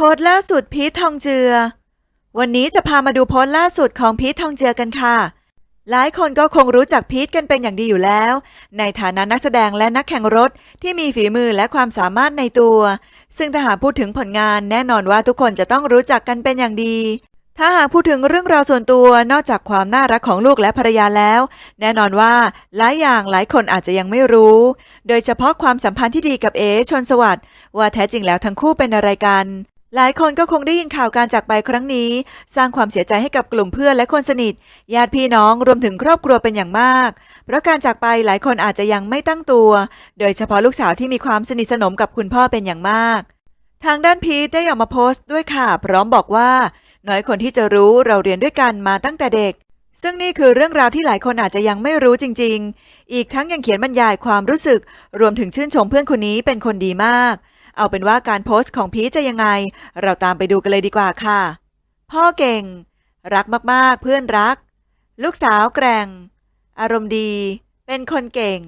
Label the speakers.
Speaker 1: โพสต์ล่าสุดพีททองเจือ วันนี้จะพามาดูโพสต์ล่าสุดของพีททองเจือกันค่ะ หลายคนก็คงรู้จักพีทกันเป็นอย่างดีอยู่แล้ว ในฐานะนักแสดงและนักแข่งรถที่มีฝีมือและความสามารถในตัว ซึ่งถ้าหากพูดถึงผลงานแน่นอนว่าทุกคนจะต้องรู้จักกันเป็นอย่างดี ถ้าหากพูดถึงเรื่องราวส่วนตัวนอกจากความน่ารักของลูกและภรรยาแล้ว แน่นอนว่าหลายอย่างหลายคนอาจจะยังไม่รู้ โดยเฉพาะความสัมพันธ์ที่ดีกับเอชนสวัสดิ์ว่าแท้จริงแล้วทั้งคู่เป็นอะไรกัน หลายคนก็คงได้ยินข่าวการจากไปครั้งนี้ สร้างความเสียใจให้กับกลุ่มเพื่อนและคนสนิท ญาติพี่น้องรวมถึงครอบครัวเป็นอย่างมาก เพราะการจากไปหลายคนอาจจะยังไม่ตั้งตัว โดยเฉพาะลูกสาวที่มีความสนิทสนมกับคุณพ่อเป็นอย่างมาก ทางด้านพีทได้ออกมาโพสต์ด้วยค่ะ พร้อมบอกว่า น้อยคนที่จะรู้เราเรียนด้วยกันมาตั้งแต่เด็ก ซึ่งนี่คือเรื่องราวที่หลายคนอาจจะยังไม่รู้จริง ๆ อีกทั้งยังเขียนบรรยายความรู้สึก รวมถึงชื่นชมเพื่อนคนนี้เป็นคนดีมาก เอาเป็นว่าการโพสต์ของพีทจะยังไง เราตามไปดูกันเลยดีกว่าค่ะ พ่อเก่ง รักมากๆ เพื่อนรัก ลูกสาวแกร่ง อารมณ์ดี เป็นคนเก่ง